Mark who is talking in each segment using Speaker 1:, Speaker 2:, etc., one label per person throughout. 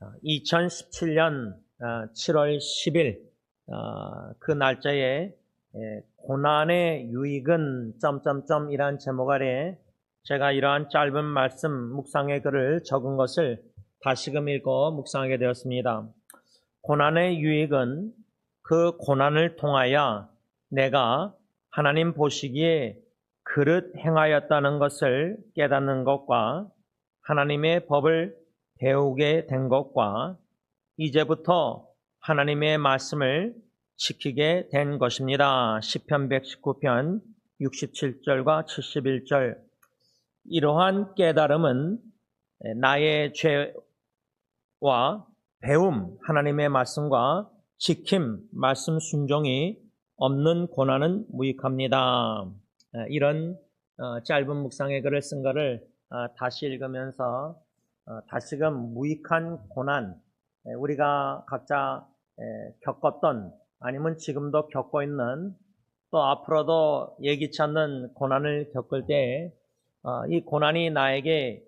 Speaker 1: 2017년 7월 10일 그 날짜에 에, 고난의 유익은 점점점이란 제목 아래 제가 이러한 짧은 말씀 묵상의 글을 적은 것을 다시금 읽어 묵상하게 되었습니다. 고난의 유익은 그 고난을 통하여 내가 하나님 보시기에 그릇 행하였다는 것을 깨닫는 것과 하나님의 법을 배우게 된 것과 이제부터 하나님의 말씀을 지키게 된 것입니다. 10편 119편 67절과 71절 이러한 깨달음은 나의 죄와 배움, 하나님의 말씀과 지킴, 말씀 순종이 없는 고난은 무익합니다. 이런 어, 짧은 묵상의 글을 쓴 것을 어, 다시 읽으면서 어, 다시금 무익한 고난, 우리가 각자 겪었던 아니면 지금도 겪고 있는 또 앞으로도 예기치 않는 고난을 겪을 때 이 고난이 나에게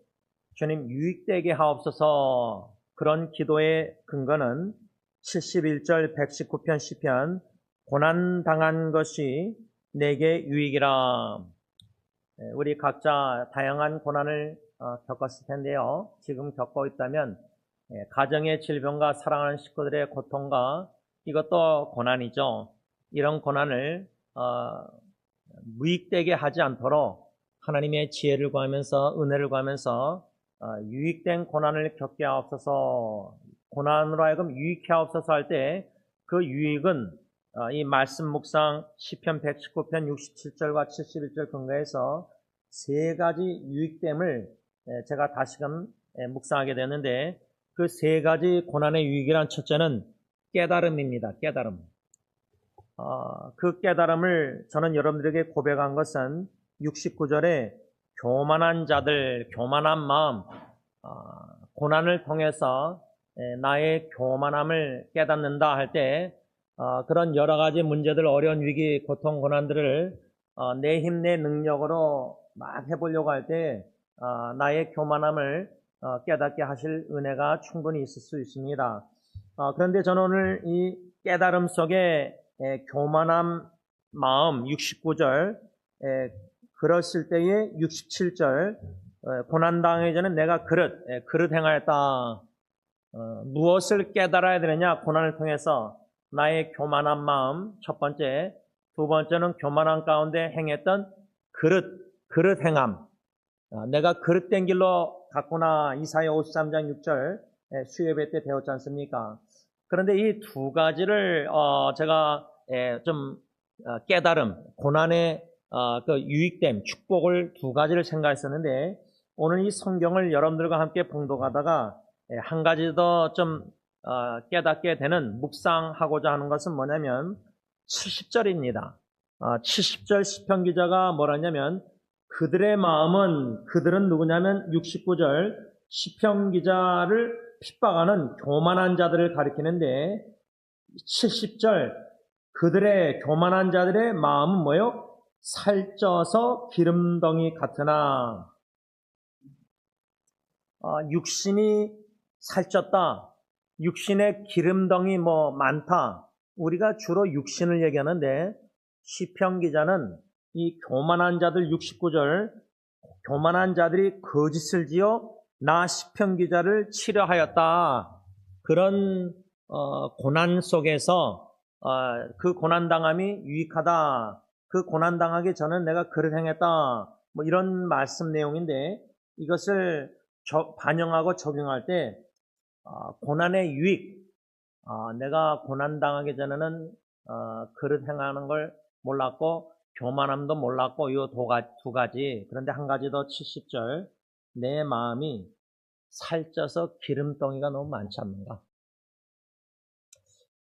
Speaker 1: 주님 유익되게 하옵소서 그런 기도의 근거는 71절 119편 10편 고난 당한 것이 내게 유익이라. 우리 각자 다양한 고난을 어, 겪었을 텐데요. 지금 겪고 있다면 가정의 질병과 사랑하는 식구들의 고통과 이것도 고난이죠. 이런 고난을 어, 무익되게 하지 않도록 하나님의 지혜를 구하면서 은혜를 구하면서 어, 유익된 고난을 겪게 하옵소서 고난으로 하여금 유익해 하옵소서 할 때 그 유익은 어, 이 말씀 묵상 10편 119편 67절과 71절 근거해서 세 가지 유익됨을 제가 다시금 묵상하게 되는데 그 세 가지 고난의 유익이란 첫째는 깨달음입니다. 깨달음. 어, 그 깨달음을 저는 여러분들에게 고백한 것은 69절에 교만한 자들, 교만한 마음, 어, 고난을 통해서 나의 교만함을 깨닫는다 할때 어, 그런 여러 가지 문제들, 어려운 위기, 고통, 고난들을 어, 내 힘, 내 능력으로 막 해보려고 할때 어, 나의 교만함을 어, 깨닫게 하실 은혜가 충분히 있을 수 있습니다. 어, 그런데 저는 오늘 이 깨달음 속에 에, 교만함 마음 69절 에, 그랬을 때의 67절 고난당하기 전에 내가 그릇 에, 그릇 행하였다. 어, 무엇을 깨달아야 되느냐 고난을 통해서 나의 교만한 마음 첫 번째, 두 번째는 교만한 가운데 행했던 그릇, 그릇 행함. 아, 내가 그릇된 길로 갔구나. 이사야 53장 6절 수요예배 때 배웠지 않습니까? 그런데 이 두 가지를 어, 제가 좀 어, 깨달음, 고난의 어, 그 유익됨, 축복을 두 가지를 생각했었는데 오늘 이 성경을 여러분들과 함께 봉독하다가 한 가지 더좀 어, 깨닫게 되는 묵상하고자 하는 것은 뭐냐면 70절입니다. 70절 어, 시편 기자가 뭐라냐면 그들의 마음은 그들은 누구냐면 69절 시편 기자를 핍박하는 교만한 자들을 가리키는데 70절 그들의 교만한 자들의 마음은 뭐요? 살쪄서 기름덩이 같으나 어, 육신이 살쪘다. 육신의 기름덩이 뭐 많다. 우리가 주로 육신을 얘기하는데 시편 기자는 이 교만한 자들 69절 교만한 자들이 거짓을 지어 나 시편 기자를 치료하였다. 그런 어, 고난 속에서 어, 그 고난 당함이 유익하다. 그 고난 당하기 전에 내가 그를 행했다. 뭐 이런 말씀 내용인데 이것을 저, 반영하고 적용할 때 어, 고난의 유익, 어, 내가 고난 당하기 전에는 어, 그릇 행하는 걸 몰랐고 교만함도 몰랐고 이두 가지 그런데 한 가지 더 70절 내 마음이 살쪄서 기름덩이가 너무 많지 않는가?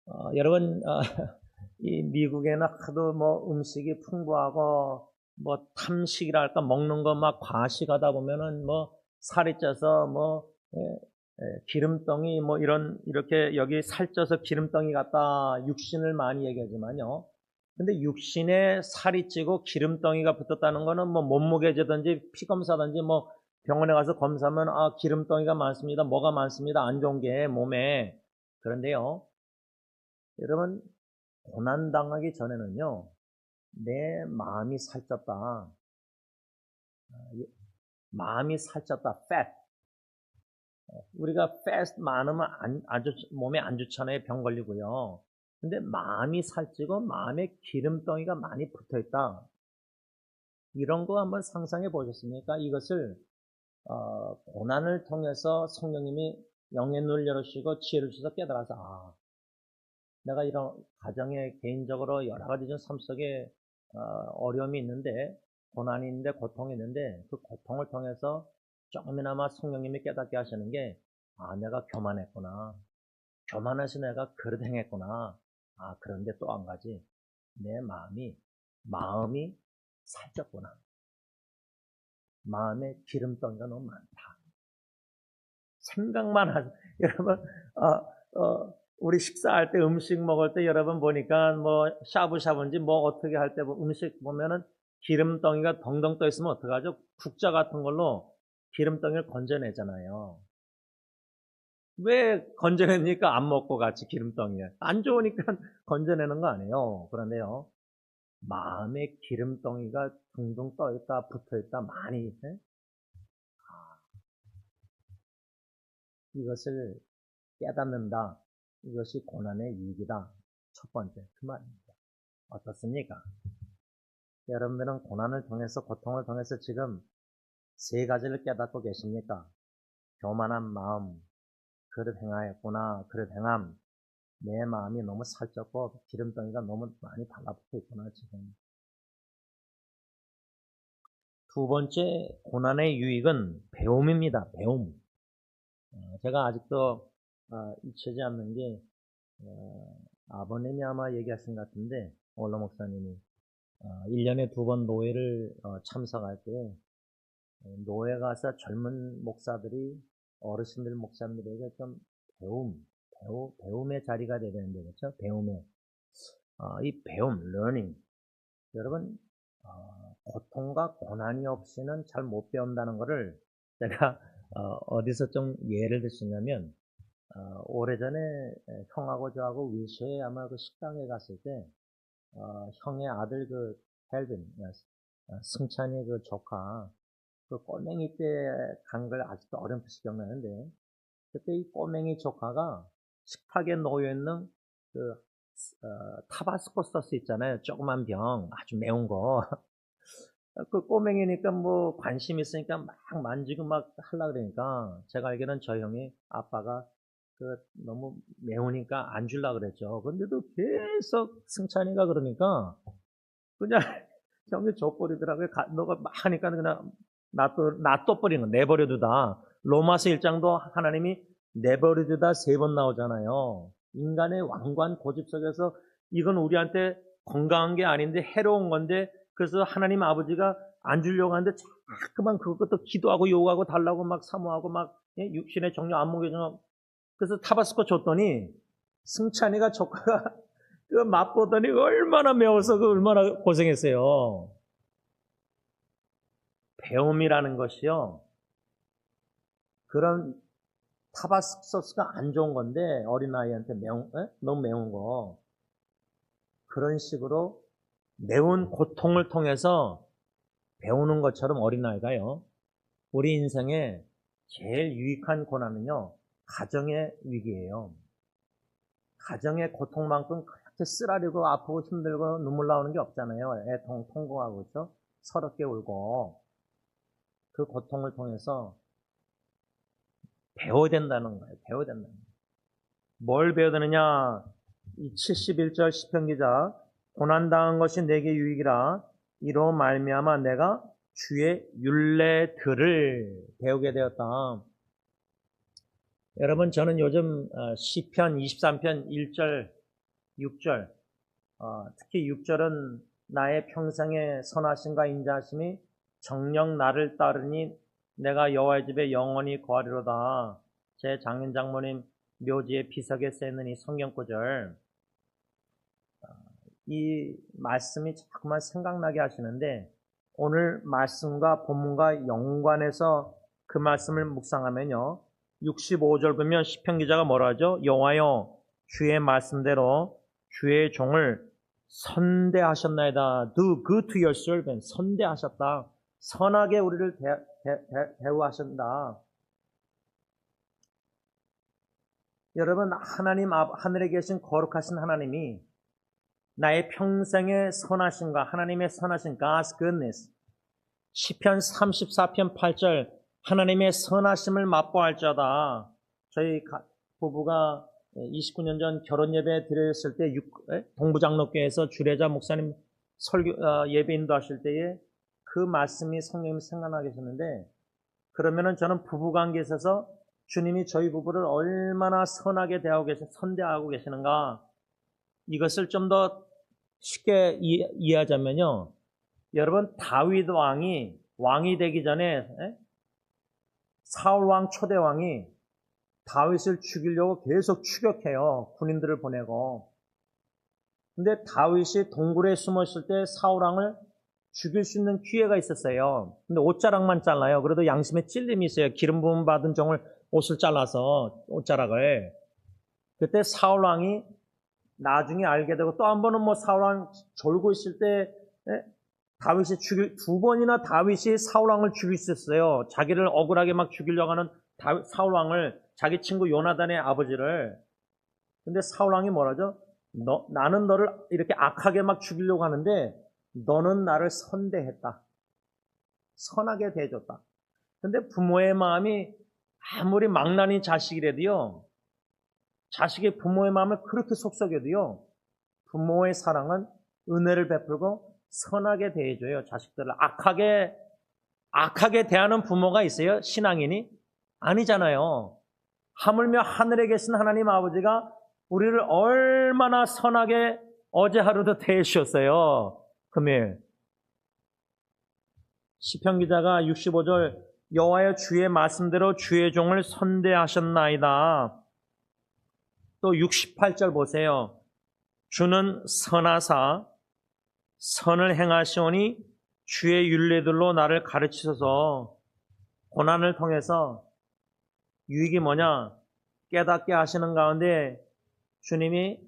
Speaker 1: 어, 여러분 어, 이 미국에는 하도 뭐 음식이 풍부하고 뭐 탐식이랄까 먹는 거 막 과식하다 보면은 뭐 살이 쪄서 뭐 예, 예, 기름덩이 뭐 이런 이렇게 여기 살쪄서 기름덩이 같다 육신을 많이 얘기하지만요. 근데 육신에 살이 찌고 기름덩이가 붙었다는 거는 뭐 몸무게제든지 피검사든지 뭐 병원에 가서 검사하면 아 기름덩이가 많습니다. 뭐가 많습니다. 안 좋은 게 몸에 그런데요. 여러분 고난 당하기 전에는요. 내 마음이 살쪘다. 아, 마음이 살쪘다. fat. 우리가 fat 많으면 안, 안 좋, 몸에 안 좋잖아요. 병 걸리고요. 근데 마음이 살찌고 마음에 기름덩이가 많이 붙어 있다. 이런 거 한번 상상해 보셨습니까? 이것을 어, 고난을 통해서 성령님이 영의 눈을 열으시고 지혜를 주셔서 깨달아서 아, 내가 이런 가정에 개인적으로 여러 가지 좀 삶 속에 어, 어려움이 있는데 고난이 있는데 고통이 있는데 그 고통을 통해서 조금이나마 성령님이 깨닫게 하시는 게 아, 내가 교만했구나. 교만해서 내가 그릇 행했구나. 아, 그런데 또 한 가지. 내 마음이, 마음이 살쪘구나. 마음에 기름덩이가 너무 많다. 생각만 하죠. 여러분, 어, 어, 우리 식사할 때 음식 먹을 때 여러분 보니까 뭐 샤브샤브인지 뭐 어떻게 할 때 음식 보면은 기름덩이가 덩덩 떠 있으면 어떡하죠? 국자 같은 걸로 기름덩이를 건져내잖아요. 왜 건져냅니까? 안 먹고 같이 기름덩이에. 안 좋으니까 건져내는 거 아니에요. 그런데요. 마음에 기름덩이가 둥둥 떠있다, 붙어있다, 많이. 네? 아, 이것을 깨닫는다. 이것이 고난의 이익이다. 첫 번째, 그 말입니다. 어떻습니까? 여러분들은 고난을 통해서, 고통을 통해서 지금 세 가지를 깨닫고 계십니까? 교만한 마음, 그릇 행하였구나, 그릇 행함. 내 마음이 너무 살쪘고 기름덩이가 너무 많이 달라붙어 있구나, 지금. 두 번째, 고난의 유익은 배움입니다, 배움. 어, 제가 아직도 어, 잊혀지 않는 게, 어, 아버님이 아마 얘기하신 것 같은데, 올라 목사님이, 1년에 두 번 노예를 참석할 때, 노예 가서 젊은 목사들이 어르신들 목사님들에게 좀 배움, 배우, 배움의 자리가 되야 되는데, 그렇죠? 배움의. 어, 이 배움, learning. 여러분, 어, 고통과 고난이 없이는 잘 못 배운다는 것을 제가 어, 디서좀 예를 들었냐면 어, 오래전에 형하고 저하고 위시에 아마 그 식당에 갔을 때 어, 형의 아들 그 헬빈, 어, 승찬이 그 조카 그 꼬맹이 때 간 걸 아직도 어렴풋이 기억나는데 그때 이 꼬맹이 조카가 식탁에 놓여있는 그 어, 타바스코 소스 있잖아요. 조그만 병 아주 매운 거. 그 꼬맹이니까 뭐 관심 있으니까 막 만지고 막 하려 그러니까 제가 알기로는 저 형이 아빠가 그 너무 매우니까 안 줄라 그랬죠. 근데도 계속 승찬이가 그러니까 그냥 형이 줘버리더라고요. 너가 막 하니까 그냥 놔둬, 놔둬버리는 거, 내버려두다. 로마서 1장도 하나님이 내버려두다 세 번 나오잖아요. 인간의 왕관 고집 속에서 이건 우리한테 건강한 게 아닌데 해로운 건데 그래서 하나님 아버지가 안 주려고 하는데 자꾸만 그것도 기도하고 요구하고 달라고 막 사모하고 막 예, 육신의 정령 안 먹여주는 그래서 타바스코 줬더니 승찬이가 조카가 그 맛보더니 얼마나 매워서 그 얼마나 고생했어요. 배움이라는 것이요. 그런 타바스 소스가 안 좋은 건데 어린아이한테 매운, 에? 너무 매운 거. 그런 식으로 매운 고통을 통해서 배우는 것처럼 어린아이가요. 우리 인생에 제일 유익한 고난은요. 가정의 위기예요. 가정의 고통만큼 그렇게 쓰라리고 아프고 힘들고 눈물 나오는 게 없잖아요. 애 통, 통곡하고 있죠. 서럽게 울고. 그 고통을 통해서 배워야 된다는 거예요. 배워야 된다는 거예요. 뭘 배워야 되느냐? 이 71절 시편 기자 고난 당한 것이 내게 유익이라 이로 말미암아 내가 주의 윤례들을 배우게 되었다. 여러분 저는 요즘 어, 시편 23편 1절 6절 어, 특히 6절은 나의 평생의 선하심과 인자하심이 정령 나를 따르니 내가 여호와의 집에 영원히 거하리로다. 제 장인 장모님 묘지에 비석에 이 성경 구절 아, 이 말씀이 자꾸만 생각나게 하시는데 오늘 말씀과 본문과 연관해서 그 말씀을 묵상하면요. 65절 보면 시편 기자가 뭐라 하죠? 여호와여 주의 말씀대로 주의 종을 선대하셨나이다. Do good to your servant. 선대하셨다. 선하게 우리를 대, 대, 대, 대우하신다. 여러분 하나님 앞 하늘에 계신 거룩하신 하나님이 나의 평생의 선하심과 하나님의 선하신 God's goodness 시편 34편 8절 하나님의 선하심을 맛보할 자다. 저희 부부가 29년 전 결혼 예배 드렸을 때 동부장로교에서 주례자 목사님 설교 어, 예배 인도하실 때에 그 말씀이 성령님 생각나게 하셨는데 그러면은 저는 부부 관계에 있어서 주님이 저희 부부를 얼마나 선하게 대하고 계시, 선대하고 계시는가 이것을 좀 더 쉽게 이해하자면요. 여러분 다윗 왕이 왕이 되기 전에 사울 왕 초대 왕이 다윗을 죽이려고 계속 추격해요. 군인들을 보내고. 근데 다윗이 동굴에 숨어 있을 때 사울 왕을 죽일 수 있는 기회가 있었어요. 근데 옷자락만 잘라요. 그래도 양심에 찔림이 있어요. 기름 부음 받은 종을 옷을 잘라서 옷자락을. 그때 사울 왕이 나중에 알게 되고 또 한 번은 뭐 사울 왕 졸고 있을 때 다윗이 죽일 두 번이나 다윗이 사울 왕을 죽일 수 있었어요. 자기를 억울하게 막 죽이려고 하는 다윗, 사울 왕을 자기 친구 요나단의 아버지를 근데 사울 왕이 뭐라죠? 너, 나는 너를 이렇게 악하게 막 죽이려고 하는데 너는 나를 선대했다. 선하게 대해줬다. 근데 부모의 마음이 아무리 망나니 자식이라도요, 자식의 부모의 마음을 그렇게 속썩여도요, 부모의 사랑은 은혜를 베풀고 선하게 대해줘요. 자식들을 악하게 악하게 대하는 부모가 있어요. 신앙인이 아니잖아요. 하물며 하늘에 계신 하나님 아버지가 우리를 얼마나 선하게 어제 하루도 대해 주셨어요. 금일 시편 기자가 65절 여호와의 주의 말씀대로 주의 종을 선대하셨나이다. 또 68절 보세요. 주는 선하사 선을 행하시오니 주의 윤례들로 나를 가르치셔서 고난을 통해서 유익이 뭐냐 깨닫게 하시는 가운데 주님이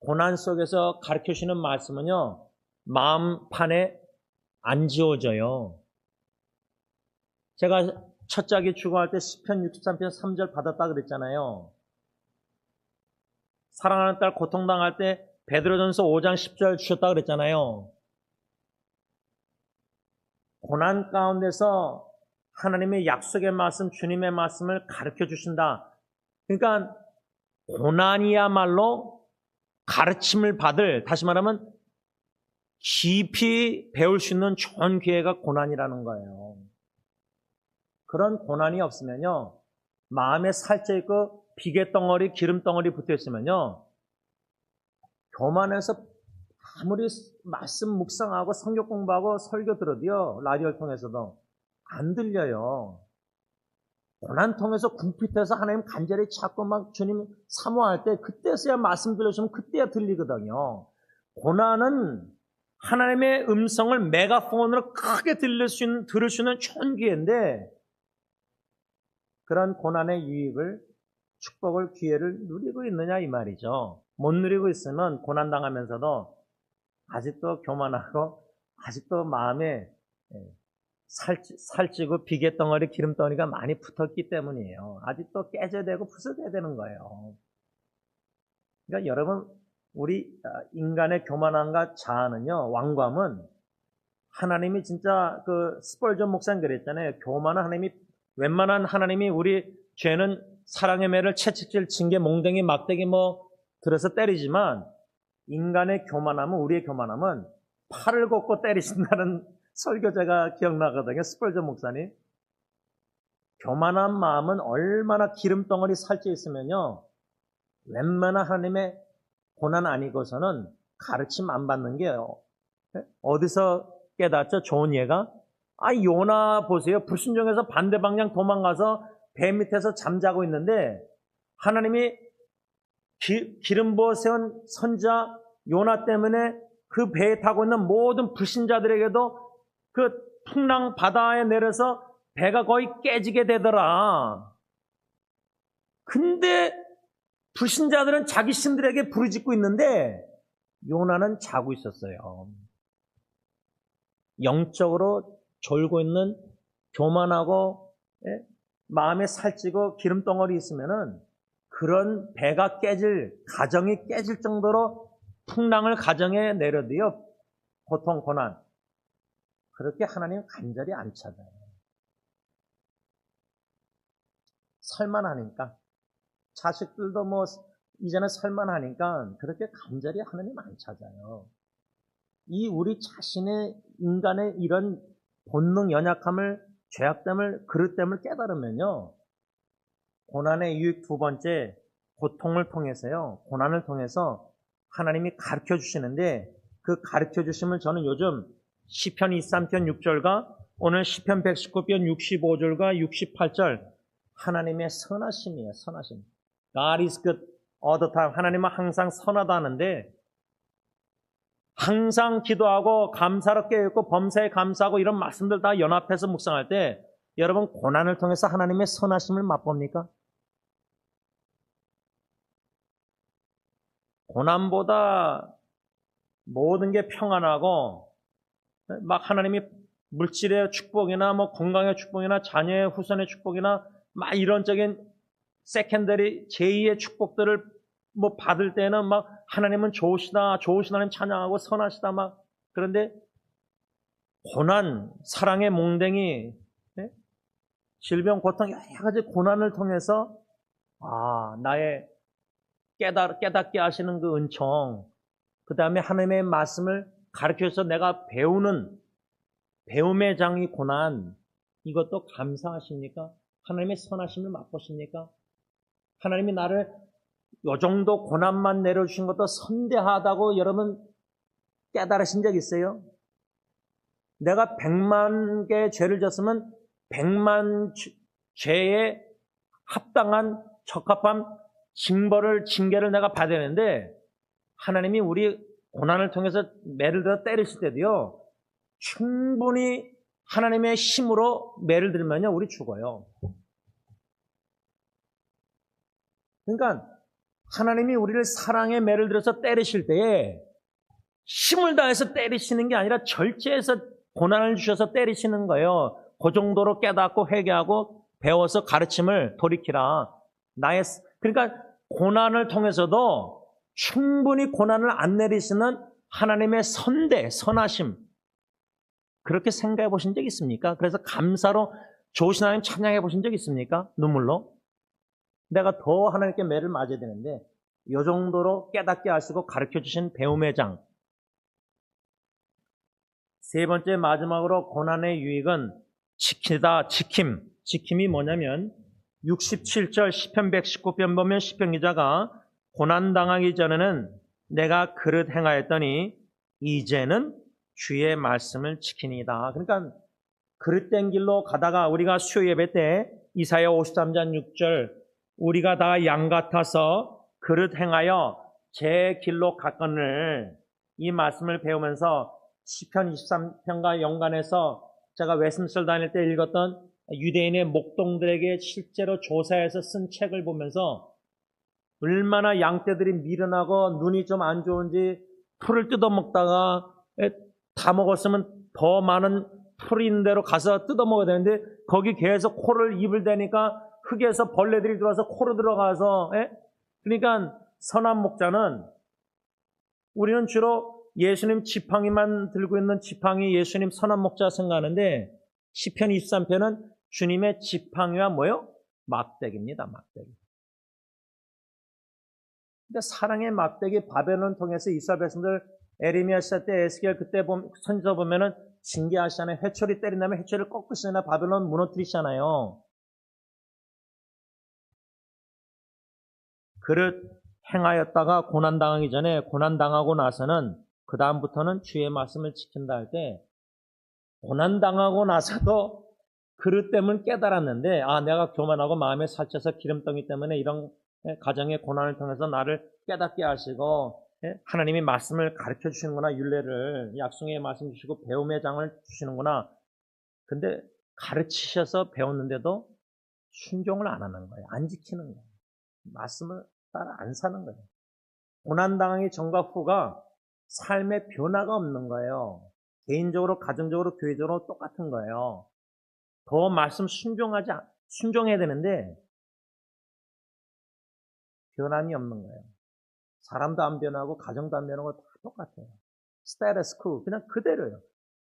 Speaker 1: 고난 속에서 가르쳐 주시는 말씀은요 마음판에 안 지워져요. 제가 첫 짝이 추구할 때 10편 63편 3절 받았다 그랬잖아요. 사랑하는 딸 고통당할 때 베드로전서 5장 10절 주셨다 그랬잖아요. 고난 가운데서 하나님의 약속의 말씀, 주님의 말씀을 가르쳐 주신다. 그러니까 고난이야말로 가르침을 받을, 다시 말하면 깊이 배울 수 있는 좋은 기회가 고난이라는 거예요. 그런 고난이 없으면요, 마음에 살쪄 있고 비계 덩어리, 기름 덩어리 붙어 있으면요, 교만해서 아무리 말씀 묵상하고 성경 공부하고 설교 들어도요, 라디오를 통해서도 안 들려요. 고난 통해서 궁핍해서 하나님 간절히 찾고 막 주님 사모할 때 그때서야 말씀 들으시면 그때야 들리거든요. 고난은 하나님의 음성을 메가폰으로 크게 들릴 수 있는, 들을 수 있는 천기인데 그런 고난의 유익을 축복을 기회를 누리고 있느냐 이 말이죠. 못 누리고 있으면 고난 당하면서도 아직도 교만하고 아직도 마음에 예, 살찌, 살찌고 비계 덩어리 기름 덩어리가 많이 붙었기 때문이에요. 아직도 깨져야 되고 부서져야 되는 거예요. 그러니까 여러분 우리 아, 인간의 교만함과 자아는요 왕감은 하나님이 진짜 그 스펄전 목사님 그랬잖아요. 교만한 하나님이 웬만한 하나님이 우리 죄는 사랑의 매를 채찍질 징계 몽댕이 막대기 뭐 들어서 때리지만 인간의 교만함은 우리의 교만함은 팔을 걷고 때리신다는 설교자가 기억나거든요. 스펄전 목사님. 교만한 마음은 얼마나 기름덩어리 살쪄 있으면요. 웬만한 하나님의 고난 아니고서는 가르침 안 받는 게요. 어디서 깨닫죠? 좋은 예가? 아, 요나 보세요. 불순종해서 반대 방향 도망가서 배 밑에서 잠자고 있는데 하나님이 기, 름 부어 세운 선자 요나 때문에 그 배에 타고 있는 모든 불신자들에게도 그 풍랑 바다에 내려서 배가 거의 깨지게 되더라. 근데 불신자들은 자기 신들에게 부르짖고 있는데 요나는 자고 있었어요. 영적으로 졸고 있는 교만하고 예? 마음에 살찌고 기름 덩어리 있으면은 그런 배가 깨질 가정이 깨질 정도로 풍랑을 가정에 내려도요 고통 고난 그렇게 하나님 간절히 안 찾아요. 살만 하니까 자식들도 뭐 이제는 살만하니까 그렇게 간절히 하나님 안 찾아요. 이 우리 자신의 인간의 이런 본능 연약함을 죄악됨을 그릇됨을 깨달으면요. 고난의 유익 두 번째 고통을 통해서요. 고난을 통해서 하나님이 가르쳐 주시는데 그 가르쳐 주심을 저는 요즘 시편 23편 6절과 오늘 시편 119편 65절과 68절 하나님의 선하심이에요 선하심 God is good all the time 하나님은 항상 선하다는데 항상 기도하고 감사롭게 읽고 범사에 감사하고 이런 말씀들 다 연합해서 묵상할 때 여러분 고난을 통해서 하나님의 선하심을 맛봅니까? 고난보다 모든 게 평안하고 막 하나님이 물질의 축복이나 뭐 건강의 축복이나 자녀의 후손의 축복이나 막 이런적인 세컨더리 제2의 축복들을 뭐 받을 때는 막 하나님은 좋으시다, 좋으신 하나님 찬양하고 선하시다 막 그런데 고난, 사랑의 몽댕이, 네? 질병, 고통 여러 가지 고난을 통해서 아 나의 깨달, 깨닫게 하시는 그 은총, 그 다음에 하나님의 말씀을 가르쳐서 내가 배우는 배움의 장이 고난, 이것도 감사하십니까? 하나님의 선하심을 맛보십니까? 하나님이 나를 요 정도 고난만 내려주신 것도 선대하다고 여러분 깨달으신 적 있어요? 내가 백만 개의 죄를 졌으면 백만 죄에 합당한 적합한 징벌을 징계를 내가 받아야 되는데 하나님이 우리 고난을 통해서 매를 들어 때리실 때도요 충분히 하나님의 힘으로 매를 들면요 우리 죽어요. 그러니까 하나님이 우리를 사랑의 매를 들어서 때리실 때에 힘을 다해서 때리시는 게 아니라 절제해서 고난을 주셔서 때리시는 거예요. 그 정도로 깨닫고 회개하고 배워서 가르침을 돌이키라. 나의 그러니까 고난을 통해서도 충분히 고난을 안 내리시는 하나님의 선대, 선하심 그렇게 생각해 보신 적 있습니까? 그래서 감사로 좋으신 하나님 찬양해 보신 적 있습니까? 눈물로? 내가 더 하나님께 매를 맞아야 되는데 이 정도로 깨닫게 하시고 가르쳐 주신 배움의 장. 세 번째 마지막으로 고난의 유익은 지키다, 지킴. 지킴이 뭐냐면 67절 10편 119편 보면 시편 기자가 고난 당하기 전에는 내가 그릇 행하였더니 이제는 주의 말씀을 지키니다. 그러니까 그릇된 길로 가다가 우리가 수요 예배 때 이사야 53장 6절 우리가 다 양 같아서 그릇 행하여 제 길로 갔거늘 이 말씀을 배우면서 시편 23편과 연관해서 제가 웨스민스터 다닐 때 읽었던 유대인의 목동들에게 실제로 조사해서 쓴 책을 보면서 얼마나 양떼들이 미련하고 눈이 좀 안 좋은지 풀을 뜯어먹다가 다 먹었으면 더 많은 풀인 대로 가서 뜯어먹어야 되는데 거기 계속 코를 입을 대니까 흙에서 벌레들이 들어와서 코로 들어가서 에? 그러니까 선한 목자는 우리는 주로 예수님 지팡이만 들고 있는 지팡이 예수님 선한 목자 생각하는데 시편 23편은 주님의 지팡이와 뭐요? 막대기입니다. 막대기. 그러니까 사랑의 막대기 바벨론 통해서 이스라엘 백성들 에리미야 시대 때 에스겔 그때 선지서 보면은 징계하시잖아요. 해초리 때린 다음에 해초리를 꺾으시잖아요. 바벨론 무너뜨리시잖아요. 그릇 행하였다가 고난당하기 전에 고난당하고 나서는 그 다음부터는 주의 말씀을 지킨다 할 때 고난당하고 나서도 그릇 때문에 깨달았는데 아 내가 교만하고 마음에 살쪄서 기름덩이 때문에 이런 가정의 고난을 통해서 나를 깨닫게 하시고 하나님이 말씀을 가르쳐 주시는구나 율례를 약속의 말씀 주시고 배움의 장을 주시는구나 근데 가르치셔서 배웠는데도 순종을 안 하는 거예요. 안 지키는 거예요. 말씀을 따라 안 사는 거예요. 고난당하기 전과 후가 삶의 변화가 없는 거예요. 개인적으로, 가정적으로, 교회적으로 똑같은 거예요. 더 말씀 순종하지, 않- 순종해야 되는데, 변함이 없는 거예요. 사람도 안 변하고, 가정도 안 변하고, 다 똑같아요. 스테레스 코 그냥 그대로예요.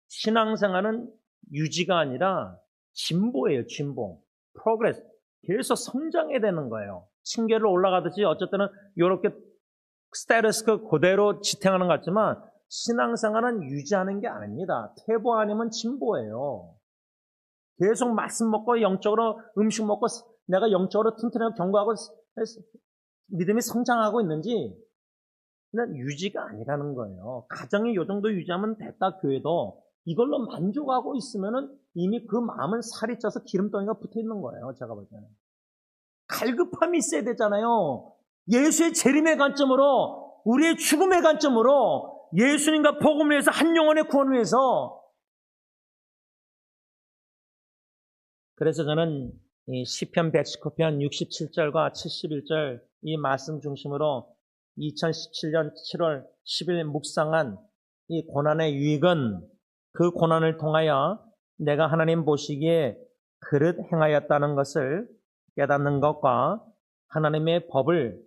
Speaker 1: 신앙생활은 유지가 아니라 진보예요, 진보. 프로그레스. 계속 성장해야 되는 거예요. 층계를 올라가듯이 어쨌든 이렇게 스테레스 그 그대로 지탱하는 것 같지만 신앙생활은 유지하는 게 아닙니다. 퇴보 아니면 진보예요. 계속 말씀 먹고 영적으로 음식 먹고 내가 영적으로 튼튼하고 견고하고 믿음이 성장하고 있는지 그냥 유지가 아니라는 거예요. 가정이 요 정도 유지하면 됐다 교회도 이걸로 만족하고 있으면은 이미 그 마음은 살이 쪄서 기름덩이가 붙어 있는 거예요. 제가 볼 때는. 갈급함이 있어야 되잖아요. 예수의 재림의 관점으로 우리의 죽음의 관점으로 예수님과 복음을 위해서 한 영혼의 구원을 위해서 그래서 저는 이 시편 119편 67절과 71절 이 말씀 중심으로 2017년 7월 10일 묵상한 이 고난의 유익은 그 고난을 통하여 내가 하나님 보시기에 그릇 행하였다는 것을 깨닫는 것과 하나님의 법을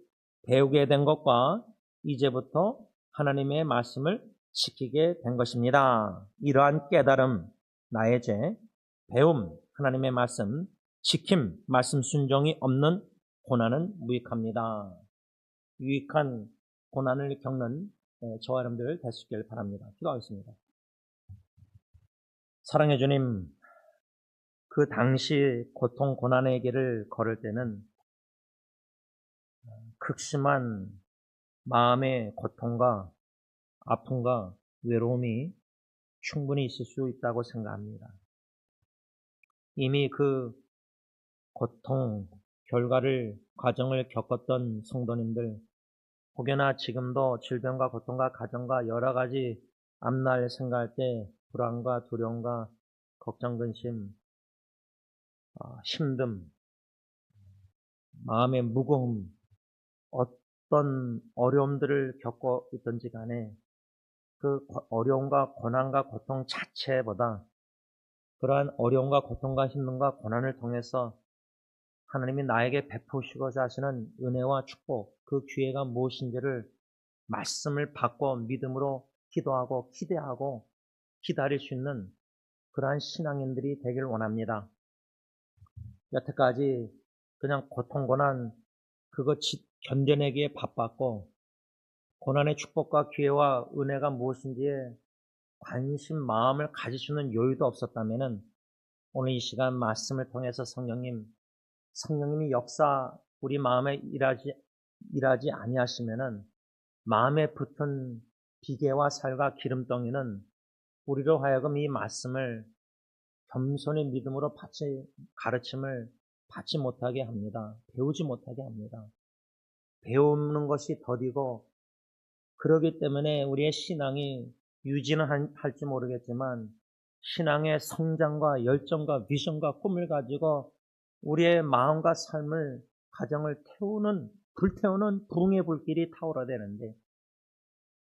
Speaker 1: 배우게 된 것과 이제부터 하나님의 말씀을 지키게 된 것입니다. 이러한 깨달음, 나의 죄, 배움, 하나님의 말씀, 지킴, 말씀 순종이 없는 고난은 무익합니다. 유익한 고난을 겪는 예, 저와 여러분들 있기를 바랍니다. 기도하겠습니다. 사랑해 주님, 그 당시 고통, 고난의 길을 걸을 때는 극심한 마음의 고통과 아픔과 외로움이 충분히 있을 수 있다고 생각합니다. 이미 그 고통, 결과를, 과정을 겪었던 성도님들, 혹여나 지금도 질병과 고통과 가정과 여러 가지 앞날 생각할 때 불안과 두려움과 걱정, 근심, 어, 힘듦, 마음의 무거움, 어떤 어려움들을 겪고 있던지 간에 그 어려움과 고난과 고통 자체보다 그러한 어려움과 고통과 힘듦과 고난을 통해서 하나님이 나에게 베푸시고자 하시는 은혜와 축복, 그 기회가 무엇인지를 말씀을 받고 믿음으로 기도하고 기대하고 기다릴 수 있는 그러한 신앙인들이 되길 원합니다. 여태까지 그냥 고통, 고난, 그거 견뎌내기에 바빴고, 고난의 축복과 기회와 은혜가 무엇인지에 관심, 마음을 가질 수 있는 여유도 없었다면 오늘 이 시간 말씀을 통해서 성령님, 성령님이 역사 우리 마음에 일하지, 일하지 아니하시면은 마음에 붙은 비계와 살과 기름덩이는 우리로 하여금 이 말씀을 겸손의 믿음으로 받지, 가르침을 받지 못하게 합니다. 배우지 못하게 합니다. 배우는 것이 더디고, 그러기 때문에 우리의 신앙이 유지는 할지 모르겠지만, 신앙의 성장과 열정과 비전과 꿈을 가지고 우리의 마음과 삶을, 가정을 태우는, 불태우는 부흥의 불길이 타오라 되는데,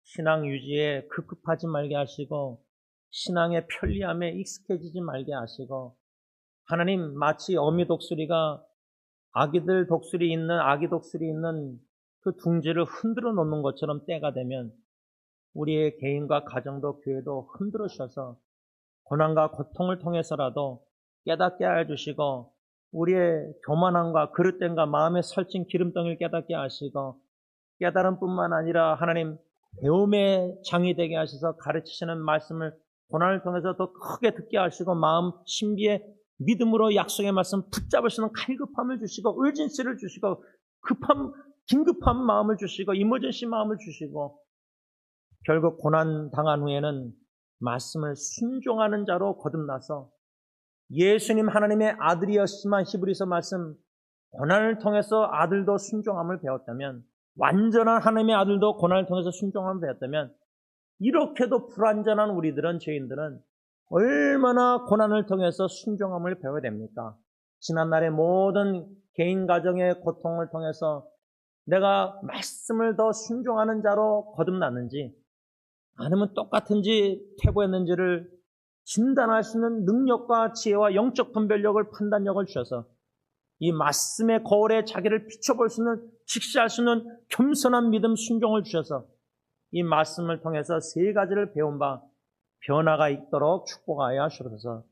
Speaker 1: 신앙 유지에 급급하지 말게 하시고, 신앙의 편리함에 익숙해지지 말게 하시고 하나님 마치 어미 독수리가 아기들 독수리 있는 아기 독수리 있는 그 둥지를 흔들어 놓는 것처럼 때가 되면 우리의 개인과 가정도 교회도 흔들어 주셔서 고난과 고통을 통해서라도 깨닫게 해주시고 우리의 교만함과 그릇됨과 마음에 설친 기름덩이를 깨닫게 하시고 깨달음뿐만 아니라 하나님 배움의 장이 되게 하셔서 가르치시는 말씀을 고난을 통해서 더 크게 듣게 하시고 마음 신비의 믿음으로 약속의 말씀 붙잡으시는 칼급함을 주시고 의진씨를 주시고 급함 긴급한 마음을 주시고 이머전시 마음을 주시고 결국 고난 당한 후에는 말씀을 순종하는 자로 거듭나서 예수님 하나님의 아들이었지만 히브리서 말씀 고난을 통해서 아들도 순종함을 배웠다면 완전한 하나님의 아들도 고난을 통해서 순종함을 배웠다면 이렇게도 불완전한 우리들은 죄인들은 얼마나 고난을 통해서 순종함을 배워야 됩니까? 지난날의 모든 개인 가정의 고통을 통해서 내가 말씀을 더 순종하는 자로 거듭났는지 아니면 똑같은지 퇴보했는지를 진단할 수 있는 능력과 지혜와 영적 분별력을 판단력을 주셔서 이 말씀의 거울에 자기를 비춰볼 수 있는 직시할 수 있는 겸손한 믿음 순종을 주셔서 이 말씀을 통해서 세 가지를 배운 바 변화가 있도록 축복하여 하시옵소서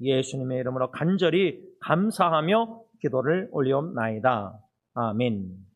Speaker 1: 예수님의 이름으로 간절히 감사하며 기도를 올리옵나이다. 아멘.